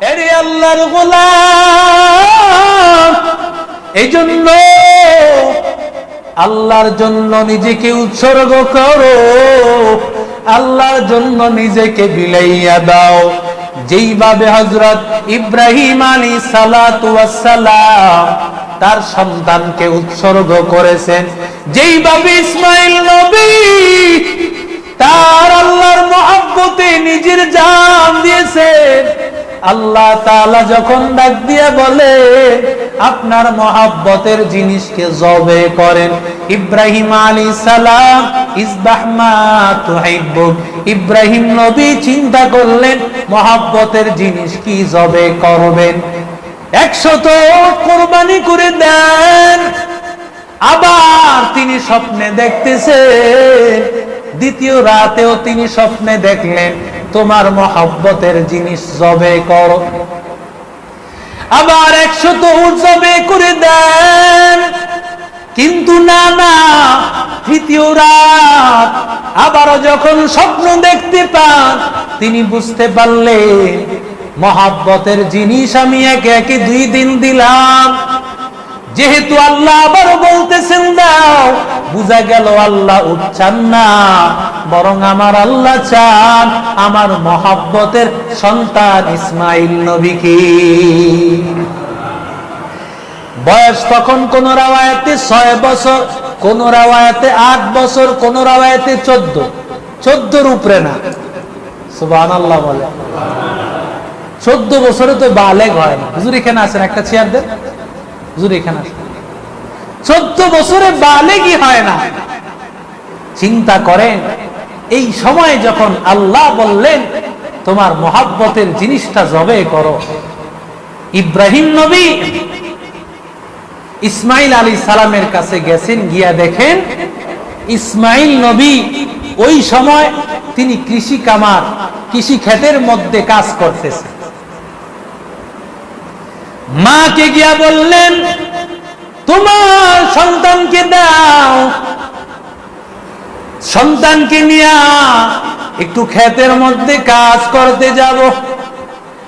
এরে আল্লাহর গোলাম এই জন্য আল্লাহর জন্য নিজেকে উৎসর্গ করো, আল্লাহর জন্য নিজেকে বিলাইয়া দাও। যেইভাবে হজরত ইব্রাহিম আলী সালাম তার সন্তানকে উৎসর্গ করেছেন, যেইভাবে ইসমাইল নবী তার আল্লাহর মহাব্বতে নিজের জান দিয়েছেন আল্লাহ তাআলা যখন ডাক দিয়ে বলে, আপনার মহাব্বতের জিনিসকে জবে করেন। ইব্রাহিম আলী সালাম ইব্রাহিম নবী চিন্তা করলেন, মহাব্বতের জিনিস কি জবে করবেন? একশত কোরবানি করে দেন। আবার তিনি স্বপ্নে দেখতেছেন, দ্বিতীয় রাতেও তিনি স্বপ্নে দেখলেন তোমার মহাব্বতের জিনিস জবে করো। আবার একশো তো জবে করে দেন। কিন্তু না না তৃতীয় রাত আবারও যখন স্বপ্ন দেখতে পান, তিনি বুঝতে পারলেন, মহাব্বতের জিনিস আমি একে একে দুই দিন দিলাম। যেহেতু আল্লাহ আবার বলতেছেন, দাও বুঝা গেল আল্লাহ উচ্চান না, বরং আমার আল্লাহ চান আমার মহাব্বতের সন্তান ইসমাইল নবীকে। বয়স তখন কোন রাওয়ায়াতে ছয় বছর, কোন রাওয়ায়াতে আট বছর, কোন রাওয়ায়াতে চোদ্দ। চোদ্দর উপরে না। সুবাহ আল্লাহ বলে। চোদ্দ বছরে তো বালেগ হয় না। হুজুর এখানে আছেন? একটা চেয়ার দেন। হুজুর এখানে আছেন চোদ্দ বছরে বালেগই হয় না। চিন্তা করেন, এই সময় যখন আল্লাহ বললেন, তোমার মহাব্বতের জিনিসটা জবে করো। ইব্রাহিম নবী ইসমাইল আলী সালামের কাছে গেছেন, গিয়া দেখেন, ইসমাইল নবী ওই সময় তিনি কৃষি কামার, কৃষি ক্ষেতের মধ্যে কাজ করতেছে। মাকে গিয়া বললেন তোমার সন্তানকে দাও। সন্তানকে নিয়া একটু ক্ষেতের মধ্যে কাজ করতে যাব।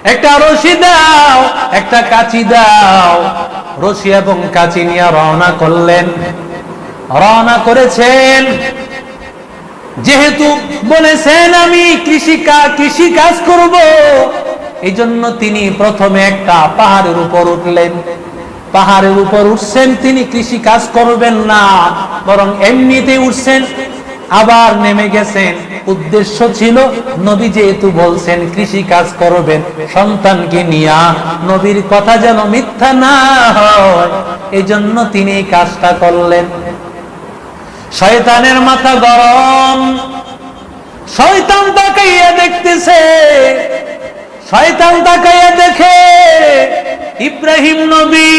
একটা রশি দাও, একটা কাচি দাও। রশি এবং কাচি নিয়ে রওনা করলেন। রওনা করেছেন। যেহেতু বলেছেন আমি কৃষি কৃষি কাজ করব এই জন্য তিনি প্রথমে একটা পাহাড়ের উপর উঠলেন। পাহাড়ের উপর উঠছেন, তিনি কৃষি কাজ করবেন না, বরং এমনিতে উঠছেন, আবার নেমে গেছেন। উদ্দেশ্য ছিল, নবী যেহেতু বলছেন কৃষি কাজ করবেন, সন্তানকে নিয়া। নবীর কথা যেন মিথ্যা না হয় এই জন্য তিনি কাজটা করলেন। শয়তানের মাথা গরম। শয়তান তাকাইয়া দেখতেছে। শয়তান তাকাইয়া দেখে ইব্রাহিম নবী।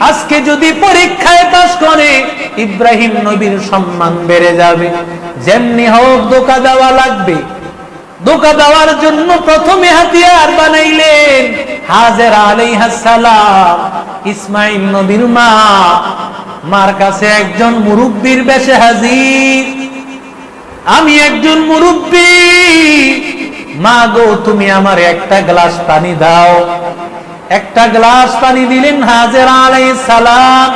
আজকে যদি পরীক্ষায় পাশ করে, ইব্রাহিম নবীর সম্মান বেড়ে যাবে। যেমনি হোক দোকা দেওয়া লাগবে। দোকা দেওয়ার জন্য প্রথমে হাতিয়ার বানাইলেন হাজের আলাইহাসালাম ইসমাইল নবীর মা। মার কাছে একজন মুরব্বীর বেশে হাজির। আমি একজন মুরব্বী। মা গো, তুমি আমার একটা গ্লাস পানি দাও। একটা গ্লাস পানি দিলেন হাজের আলাই সালাম।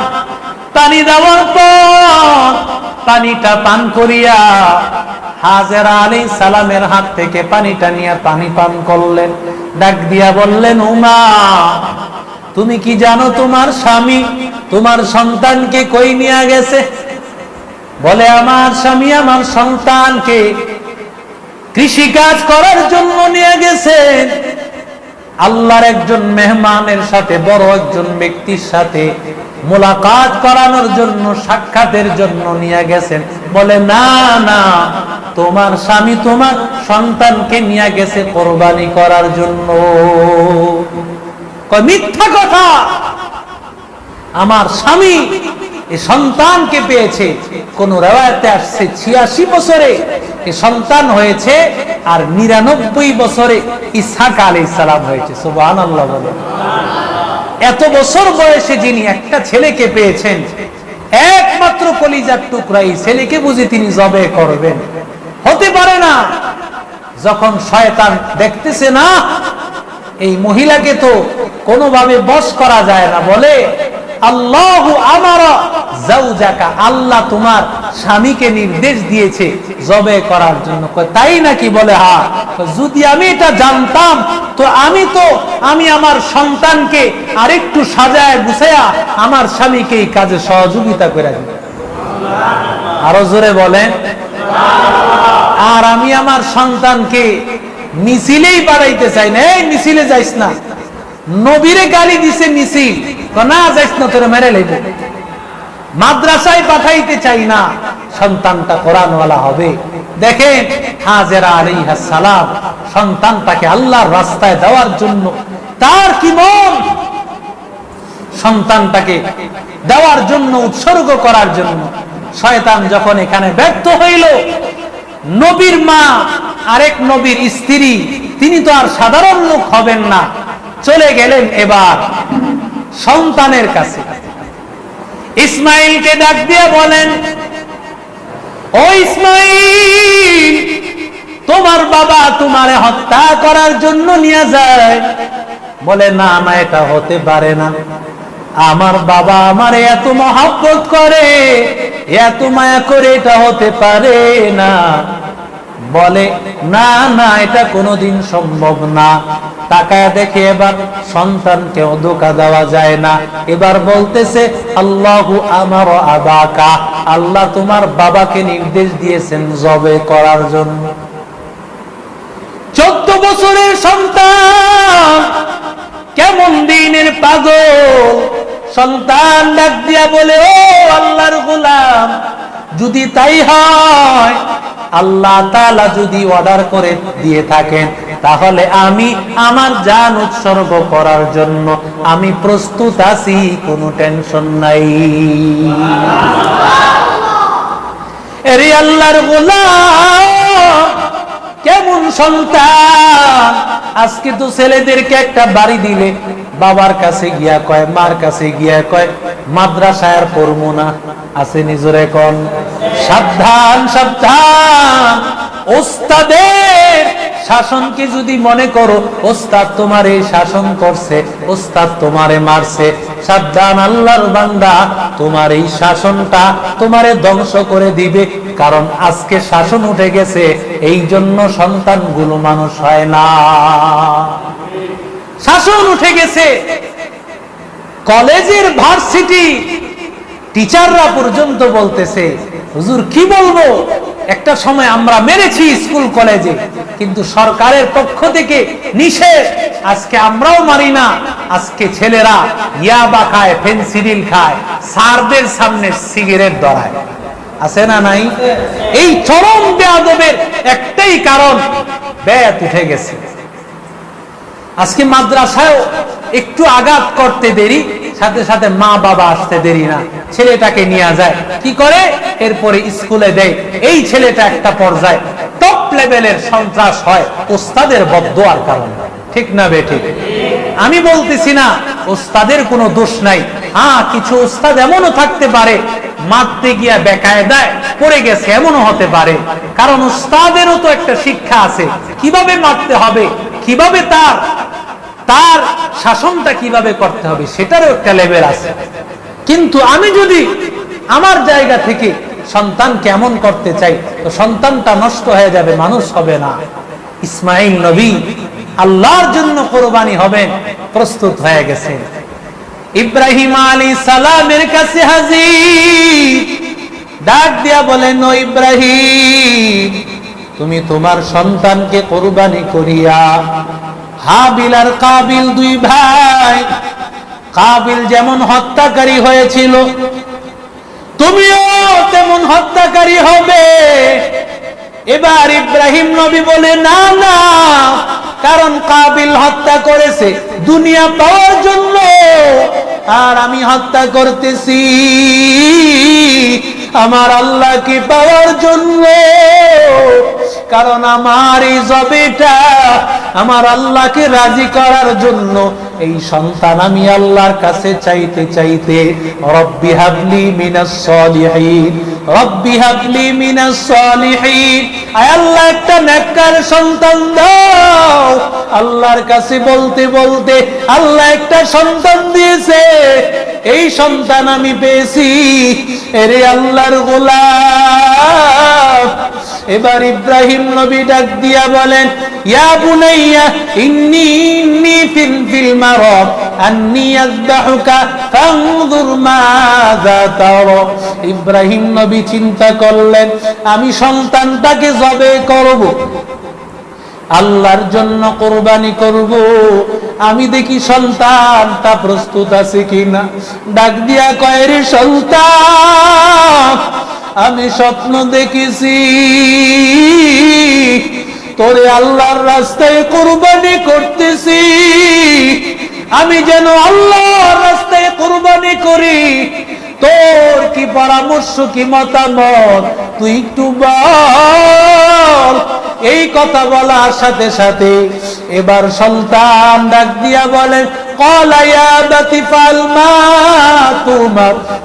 পানি দেওয়ার পর পানিটা পান করিয়া হাজের আলী সালামের হাত থেকে পানিটা নিয়ে পানি পান করলেন। ডাক দিয়া বললেন, উমা, তুমি কি জানো তোমার স্বামী, তোমার সন্তানকে কই নিয়ে গেছে? বলে, আমার স্বামী আমার সন্তানকে কৃষি কাজ করার জন্য নিয়ে গেছেন আল্লাহর একজন মেহমানের সাথে, বড় একজন ব্যক্তির সাথে মোলাকাত করানোর জন্য, সাক্ষাতের জন্য নিয়ে গেছেন। বলে, না না, তোমার স্বামী তোমার সন্তানকে নিয়ে গেছে কোরবানি করার জন্য। মিথ্যা কথা! আমার স্বামী সন্তানকে পেয়েছে। কোন রেওয়ায়তে আসছে ছিয়াশি বছরে সন্তান হয়েছে আর নিরানব্বই বছরে ইসাক আলী সালাম হয়েছে এত বছর বয়সে যিনি একটা ছেলেকে পেয়েছেন, একমাত্র কলিজার টুকরা এই ছেলেকে বুঝে তিনি জবে করবেন। হতে পারে না, যখন শয়তান দেখতেছে না, এই মহিলাকে তো কোনোভাবে বশ করা যায় না, বলে আল্লাহ তোমার স্বামীকে নির্দেশ দিয়েছে জবে করার জন্য। তাই নাকি বলে? হা। যদি আমি এটা জানতাম, তো আমি তো, আমি আমার সন্তানকে আরেকটু সাজায় গুছায়া আমার স্বামীকে এই কাজে সহযোগিতা করে দিই আরও জোরে বলেন। আর আমি আমার সন্তানকে মিছিলেই বাড়াইতে চাই না। এই মিছিলে যাইস না। নবীরে গালি দিছে মিছিল। না যাইস না, তোরে মেরে লইব। মাদ্রাসায় পাঠাইতে চাই না, সন্তানটা কোরআনওয়ালা হবে। দেখেন, হাজেরা আলাইহা সালাম সন্তানটাকে আল্লাহর রাস্তায় দেওয়ার জন্য তার কি মন? সন্তানটাকে দেওয়ার জন্য, উৎসর্গ করার জন্য শয়তান যখন এখানে ব্যর্থ হইল, নবীর মা, আরেক নবীর স্ত্রী, তিনি তো আর সাধারণ লোক হবেন না। চলে গেলেন এবার সন্তানের কাছে। ইসমাইলকে ডাক দিয়ে বলেন, ও ইসমাইল, তোমার বাবা তোমারে হত্যা করার জন্য নিয়ে যায়। বলে, না না, এটা হতে পারে না। আমার বাবা আমার এত মহাব্বত করে, এত মায়া করে এটা হতে পারে না। বলে, না না, এটা কোনোদিন সম্ভব না। তাকায় দেখে এবার সন্তানকেও ধোকা দেওয়া যায় না। এবার বলতেছে, আল্লাহু আমার আবাকা, আল্লাহ তোমার বাবাকে নির্দেশ দিয়েছেন জবে করার জন্য। চোদ্দ বছরের সন্তান, কেমন দিনের পাগল। সন্তান ডাক দিয়া বলে, ও আল্লাহর গোলাম যদি তাই হয়, আল্লাহ তালা যদি অর্ডার করে দিয়ে থাকেন, তাহলে আমি আমার যান উৎসর্গ করার জন্য আমি প্রস্তুত আছি, কোনো টেনশন নাই। এরে আল্লাহর গোলাম কেমন সন্তান? আজকে তো ছেলেদেরকে একটা বাড়ি দিলে, বাবার কাছে গিয়া কয়, মার কাছে গিয়া কয়, মাদ্রাসায় আর পড়ব না। আছে নিজের এখন সাবধান সাবধান। ওস্তাদের শাসনকে যদি মনে করো, ওস্তাদ তোমার এই শাসন করছে, ওস্তাদ তোমারে মারছে। সাবধান, আল্লাহর বান্দা, তোমার এই শাসনটা তোমারে ধ্বংস করে দিবে। কারণ আজকে শাসন উঠে গেছে, এই জন্য সন্তানগুলো মানুষ হয় না। শাসন উঠে গেছে। কলেজের ভার্সিটি টিচাররা পর্যন্ত বলতেছে, হুজুর, কি বলব? একটা সময় আমরা মেরেছি স্কুল, কলেজে, কিন্তু সরকারের পক্ষ থেকে নিষেধ, আজকে আমরাও মারি না, আজকে ছেলেরা ইয়াবা খায় ফেন্সিডিল খায় সারদের সামনে সিগারেট ধরায়। আছে না নাই? এই চরম বেয়াদবের একটাই কারণ ব্যাত উঠে গেছে। আজকে মাদ্রাসায় একটু আঘাত করতে দেরি, সাথে সাথে মা বাবা আসতে দেরি না। ছেলেটাকে নিয়ে যায়। কি করে? এরপরে স্কুলে দেয়। এই ছেলেটা একটা পর্যায়ে টপ লেভেলের সন্ত্রাস হয়, ওস্তাদের বদোয়ার কারণে। ঠিক না বেঠিক আমি বলতেছি না, ওস্তাদের কোনো দোষ নাই। হ্যাঁ কিছু ওস্তাদ এমনও থাকতে পারে, মারতে গিয়া বেকায়দায় পড়ে গেছে, এমনও হতে পারে। কারণ ওস্তাদেরও তো একটা শিক্ষা আছে। কীভাবে মারতে হবে? কীভাবে তার তার শাসনটা কীভাবে করতে হবে সেটারও একটা লেভেল আছে। কিন্তু আমি যদি আমার জায়গা থেকে সন্তান কেমন করতে চাই, তো সন্তানটা নষ্ট হয়ে যাবে, মানুষ হবে না। ইসমাইল নবী আল্লাহর জন্য কোরবানি হবেন, প্রস্তুত হয়ে গেছে ইব্রাহিম আলী সালামের কাছে হাজির, ডাক দিয়া বলেন, ও ইব্রাহিম, তুমি তোমার সন্তানকে কোরবানি করিয়া হাবিল আর কাবিল দুই ভাই। কাবিল যেমন হত্যাকারী হয়েছিল, তুমিও তেমন হত্যাকারী হবে। এবার ইব্রাহিম নবী বলে, না না, কারণ কাবিল হত্যা করেছে দুনিয়া পাওয়ার জন্য, আর আমি হত্যা করতেছি আমার আল্লাহকে পাওয়ার জন্য। কারণ আমার এই জবেটা আমার আল্লাহকে রাজি করার জন্য। এই সন্তান আমি আল্লাহর কাছে চাইতে চাইতে, রব্বি হাবলি মিনাস সলিহিন, রব্বি হাবলি মিনাস সলিহিন। আয় আল্লাহ, একটা নেককার সন্তান দাও। আল্লাহর কাছে বলতে বলতে আল্লাহ একটা সন্তান দিয়েছে। এই সন্তান আমি পেয়েছি, এরে আল্লাহর গোলাম। এবার ইব্রাহিম নবী ডাক দিয়া বলেন, ইয়া বুনাইয়া, ইন্নি ইন্নি ফিল ফিল মারব আন্নি আযবাহুকা ফানজুর মাযা তারা। ইব্রাহিম নবী চিন্তা করলেন, আমি সন্তানটাকে জবে করব। আল্লাহর জন্য কোরবানি করব। আমি দেখি সন্তানটা প্রস্তুত আছে কিনা। ডাক দিয়া কয়ের সন্তান, আমি স্বপ্ন দেখেছি। তোরে আল্লাহর রাস্তায় কোরবানি করতেছি। আমি যেন আল্লাহর রাস্তায় কোরবানি করি। তোর কি পরামর্শ কি মতামত? তুই একটু বল। এই কথা বলার সাথে সাথে এবার সন্তান ডাক দিয়া বলেন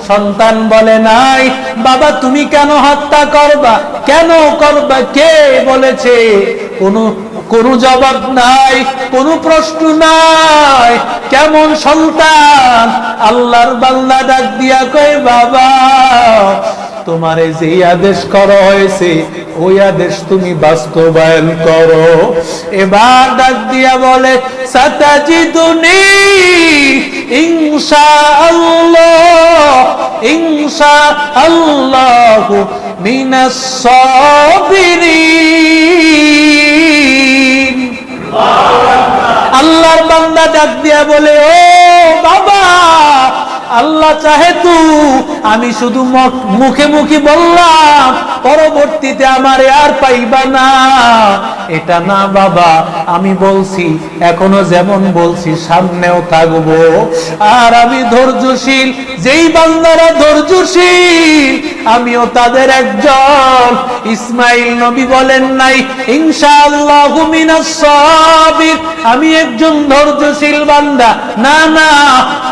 সন্তান বলে, নাই, বাবা, তুমি কেন হত্যা করবা? কেন করবা? কে বলেছে? কোনো কোনো জবাব নাই, কোনো প্রশ্ন নাই। কেমন সন্তান? আল্লাহর বান্দা ডাক দিয়া কয়, বাবা তোমারে যে আদেশ করা হয়েছে, ওই আদেশ তুমি বাস্তবায়ন করো। এবার ডাক দিয়া বলে, সাতাজিদুনি ইনশা আল্লাহ আল্লাহ আল্লাহর বান্দা ডাক দিয়া বলে, ও বাবা আল্লাহ চাহে তু। আমি শুধু মুখে মুখে বললাম পরবর্তীতে আমার আর পাইবা না। এটা না বাবা, আমি বলছি, এখনও যেমন বলছি, সামনেও থাকব। আর আমি ধৈর্যশীল, যেই বান্দারা ধৈর্যশীল, আমিও তাদের একজন। ইসমাইল নবী বলেন নাই, ইনশাআল্লাহ আমি একজন ধৈর্যশীল বান্দা। না না,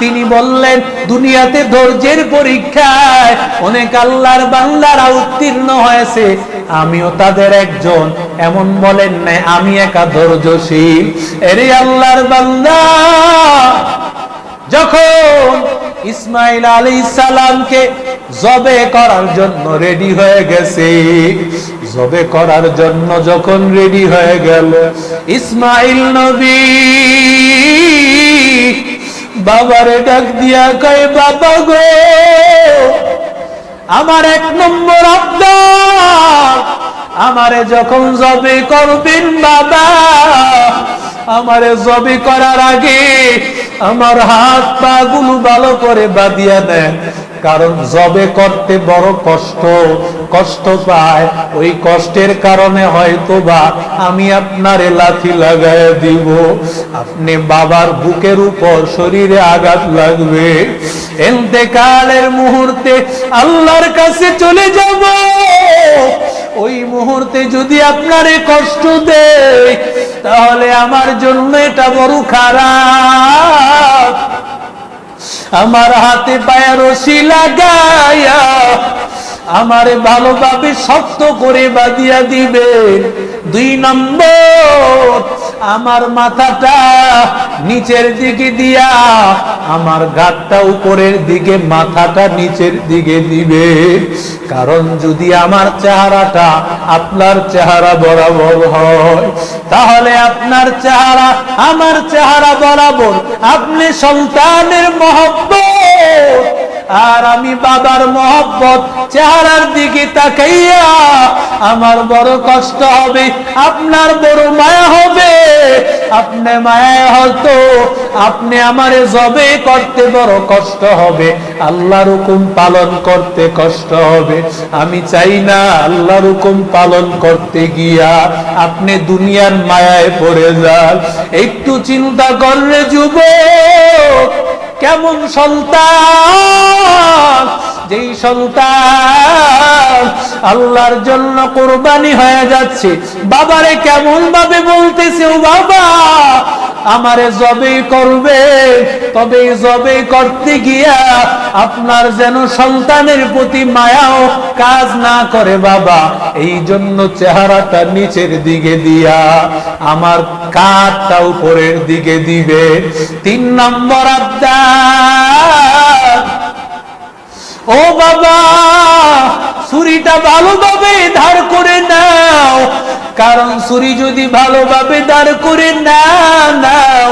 তিনি বললেন, দুনিয়াতে ধৈর্যের পরীক্ষায় অনেক আল্লাহর বান্দারা উত্তীর্ণ হয়েছে। আমিও তাদের একজন। এমন বলেন নাই আমি একা ধৈর্যশীল। এরে আল্লাহর বান্দা, যখন ইসমাইল আলী সালামকে জবে করার জন্য রেডি হয়ে গেছে, জবে করার জন্য যখন রেডি হয়ে গেল, ইসমাইল নবী বাবারে ডাক দিয়া কয়, বাবা গো আমার এক নম্বর আমারে যখন জবে করবেন বাবা আমারে জবি করার আগে আমার হাত পা গুলো ভালো করে বাঁধিয়া দেন। কারণ জবে করতে বড় কষ্ট কষ্ট পায়। ওই কষ্টের কারণে হয়তো বা আমি আপনারে লাথি লাগাই দিব। আপনি বাবার বুকের উপর শরীরে আঘাত লাগবে। এতেকালের মুহূর্তে আল্লাহর কাছে চলে যাব। ওই মুহূর্তে যদি আপনারে কষ্ট দেয়, তাহলে আমার জন্য এটা বড় খারাপ। আমার হাতে পায়ে রশি লাগায়া আমারে ভালোভাবে শক্ত করে বাঁধিয়া দিবে দুই নম্বর, আমার মাথাটা নিচের দিকে দিয়া, আমার গাতটা উপরের দিকে, মাথাটা নিচের দিকে দিবে। কারণ যদি আমার চেহারাটা আপনার চেহারা বরাবর হয়, তাহলে আপনার চেহারা আমার চেহারা বরাবর। আপনি সন্তানের মহব্বত। আর আমি বাবার মহব্বত, চেহারার দিকে তাকাইয়া আমার বড় কষ্ট হবে, আপনার বড় মায়া হবে। আপনি মায়া হয়তো, আপনি আমারে জবে করতে বড় কষ্ট হবে, আল্লাহর হুকুম পালন করতে কষ্ট হবে। আমি চাই না আল্লাহর হুকুম পালন করতে গিয়া আপনি দুনিয়ার মায়ায় পড়ে যান। একটু চিন্তা করলে যুবক কেমন সন্তান? যেই সন্তান আল্লাহর জন্য কোরবানি হয়ে যাচ্ছে। বাবারে কেমন ভাবে বলতেছে, ও বাবা, আমারে জবে করবে। তবে জবে করতে গিয়া আপনার যেন সন্তানের প্রতি মায়াও কাজ না করে বাবা এই জন্য চেহারাটা নিচের দিকে দিয়া, আমার কাঠটা উপরের দিকে দিবে। তিন নম্বর আবদার, ও বাবা, ছুরিটা ভালোভাবে ধার করে নাও, কারণ ছুরি যদি ভালোভাবে দাঁড় করে না নাও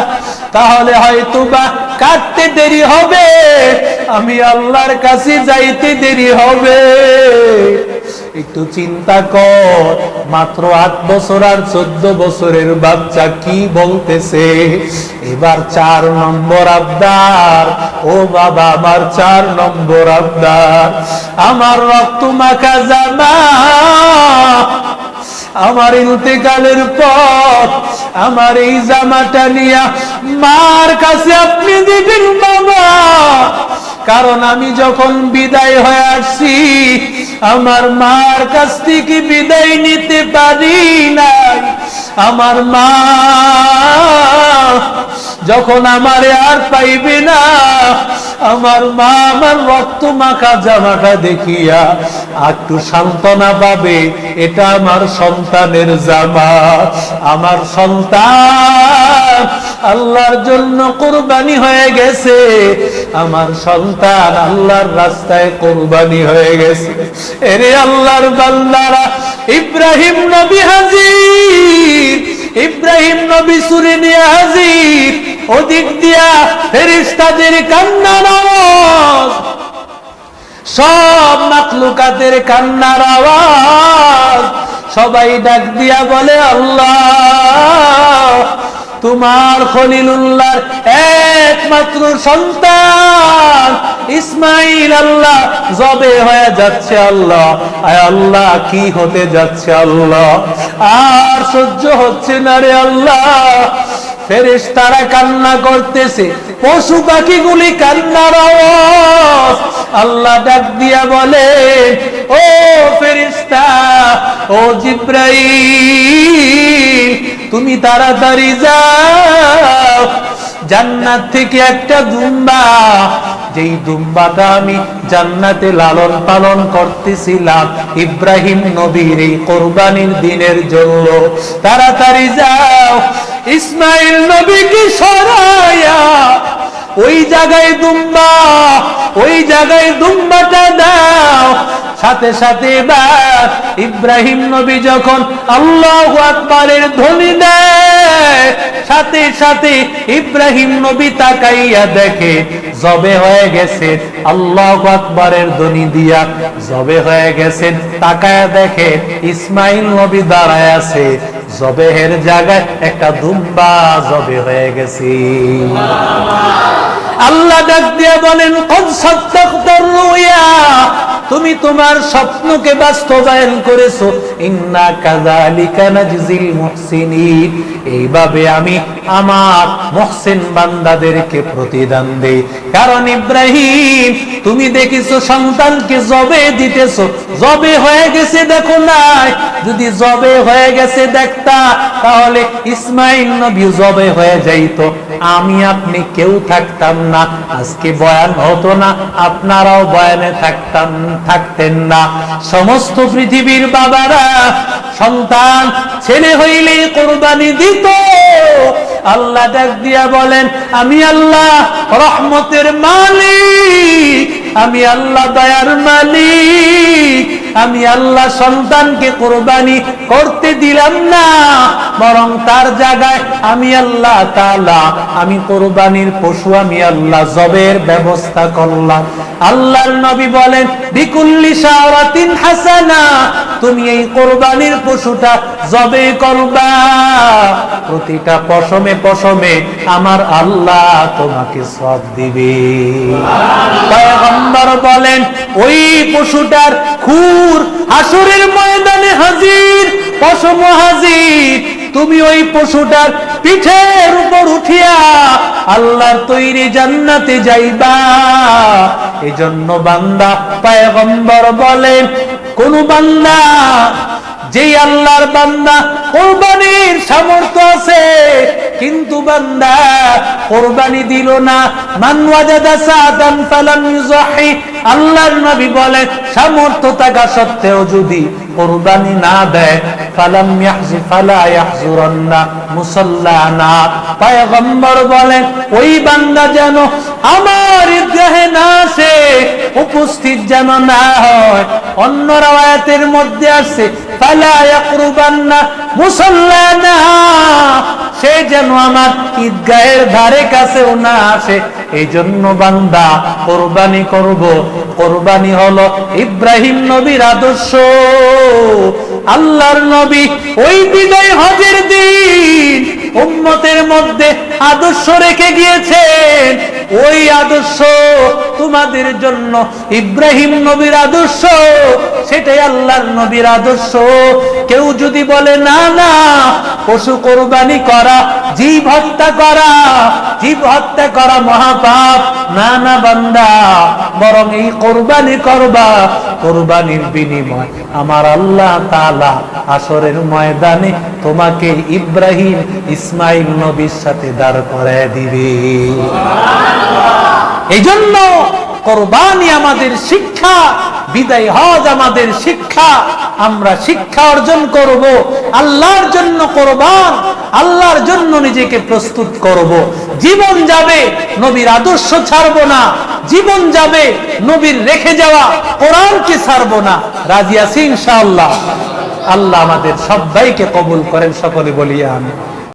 তাহলে হয়তো বা কাটতে দেরি হবে। আমি আল্লাহর কাছে যাইতে দেরি হবে। একটু চিন্তা কর, মাত্র আট বছর আর চোদ্দ বছরের বাচ্চা কি বলতেছে? এবার চার নম্বর আবদার। ও বাবা, আমার চার নম্বর আবদার। আমার রক্ত মাখা জামা আমার ইন্তেকালের পর আমার এই জামাটা নিয়া মার কাছে আপনি দিবেন বাবা কারণ আমি যখন বিদায় হয়ে আসছি, আমার মার কাছ থেকে বিদায় নিতে পারি নাই। আমার মা যখন আমারে আর পাইবে না, আমার মা আমার রক্ত মাখা জামাটা দেখিয়া একটু সান্ত্বনা পাবে, এটা আমার সন্তানের জামা। আমার সন্তান আল্লাহর জন্য কোরবানি হয়ে গেছে। আমার সন্তান আল্লাহর রাস্তায় কোরবানি হয়ে গেছে। এরে আল্লাহর বান্দারা, ইব্রাহিম নবী হাজির, ইব্রাহিম নবী সুরে নিয়ে হাজির, ওদিক দিয়া ফেরিস্তাদের কান্নার আওয়াজ। সব মাকলুকাতের কান্নার আওয়াজ। সবাই ডাক দিয়া বলে, আল্লাহ তোমার খলিলুল্লাহর একমাত্র সন্তান। ইসমাইল আল্লাহ, জবে হয়ে যাচ্ছে আল্লাহ। আয় আল্লাহ, কি হতে যাচ্ছে আল্লাহ? আর সহ্য হচ্ছে না রে আল্লাহ। ফেরেশ তারা কান্না করতেছে, পশু পাখিগুলি কান্নার আল্লাহ ডাক দিয়া বলে, ও ফেরিস্তা ও জিব্রাইল, তুমি তাড়াতাড়ি যাও। জান্নাত থেকে একটা দুম্বা, যেই দুম্বাটা আমি জান্নাতে লালন পালন করতেছিলাম, ইব্রাহিম নবীর এই কোরবানির দিনের জন্য। তাড়াতাড়ি যাও ইসমাইল নবীকে সরাইয়া, ওই জায়গায় দুম্বা, ওই জায়গায় দুম্বাটা দাও। সাথে সাথে ইব্রাহিম নবী যখন আল্লাহ আকবরের ধ্বনি দেয়, সাথে সাথে ইব্রাহিম নবী তাকাইয়া দেখে, জবে হয়ে গেছে। আল্লাহ আকবরের ধ্বনি দিয়া জবে হয়ে গেছেন তাকায়া দেখে ইসমাইল নবী দাঁড়ায় আছে। জবেহের জায়গায় একটা দুম্বা জবে হয়ে গেছে। আল্লাহ ডাক দিয়ে বলেন তুমি তোমার স্বপ্নকে বাস্তবায়ন করেছ। ইন্না কাযালিকা মুহসিনিন। এইভাবে আমি আমার মুহসিন বান্দাদেরকে প্রতিদান দেই। কারণ ইব্রাহিম, তুমি দেখিছো সন্তানকে জবে দিতেছো। জবে হয়ে গেছে, দেখো নাই। যদি জবে হয়ে গেছে দেখতা তাহলে ইসমাইল নবী জবে হয়ে যাইত। আমি, আপনি কেউ থাকতাম না। আজকে বয়ান হতো না, আপনারাও বয়ানে থাকতাম, থাকতেন না। সমস্ত পৃথিবীর বাবারা, সন্তান, ছেলে হইলে কোরবানি দিত। আল্লাহ ডাক দিয়া বলেন, আমি আল্লাহ রহমতের মালিক, আমি আল্লাহ দয়ার মালিক, আমি আল্লাহ সন্তানকে কোরবানি করতে দিলাম না, বরং তার জায়গায় আমি আল্লাহ তাআলা, আমি কোরবানির পশু, আমি আল্লাহ জবের ব্যবস্থা করলাম। আল্লাহর নবী বলেন, বিকুল্লি শাওরাতিন হাসানা, তুমি এই কোরবানির পশুটা জবে করবা। প্রতিটা পশমে পশমে আমার আল্লাহ তোমাকে সব দিবে। পয়গম্বর বলেন, ওই পশুটার খুর হাসুরের ময়দানে হাজির, পশম হাজির। তুমি ওই পশুটার পিঠের উপর উঠিয়া আল্লাহর তৈরি জান্নাতে যাইবা। এজন্য বান্দা পয়গম্বর বলেন কোন বান্দা, যেই আল্লাহর বান্দা কোরবানির সামর্থ্য আছে, কিন্তু বান্দা কোরবানি দিল না। মান ওয়াজাদা সাদান ফালাম ইউজাহি আল্লাহর নবী বলে, সামর্থ্য থাকা সত্ত্বেও যদি কোরবানি না দেয়, ফালাম ইয়াহজি, ফালা ইয়াহজুরান্না মুসাল্লানা। পয়গম্বর বলেন ওই বান্দা যেন আমার ঈদগাহে না আসে, উপস্থিত যেন না হয়। অন্য রাওয়ায়াতের মধ্যে আছে ফালা ইয়াকরুবান্না মুসাল্লানা। সে যেন আমার ঈদগাহের ধারে কাছেও না আসে। এই জন্য বান্দা, কোরবানি করব। কোরবানি হলো ইব্রাহিম নবীর আদর্শ। আল্লাহর নবী ওই বিদায় হজের দিন উম্মতের মধ্যে আদর্শ রেখে গিয়েছেন। ওই আদর্শ তোমাদের জন্য ইব্রাহিম নবীর আদর্শ, সেটাই আল্লাহর নবীর আদর্শ। কেউ যদি বলে, না না, পশু কোরবানি করা, জীব হত্যা করা, জীব হত্যা করা মহাপাপ। না না, বান্দা বরং এই কোরবানি করবা। কোরবানির বিনিময় আমার আল্লাহ তালা আসরের ময়দানে তোমাকে ইব্রাহিম ইসমাইল নবীর সাথে দাঁড় করায় দিবে। এই জন্য কোরবানি আমাদের শিক্ষা বিদায় হজ আমাদের শিক্ষা। আমরা শিক্ষা অর্জন করব, আল্লাহর জন্য কোরবান, আল্লাহর জন্য নিজেকে প্রস্তুত করব। জীবন যাবে, নবীর আদর্শ ছাড়বো না। জীবন যাবে, নবীর রেখে যাওয়া, কোরআনকে ছাড়বো না। রাজি আছি ইনশাআল্লাহ। আল্লাহ আমাদের সবাইকে কবুল করেন, সকলে বলিয়া আমি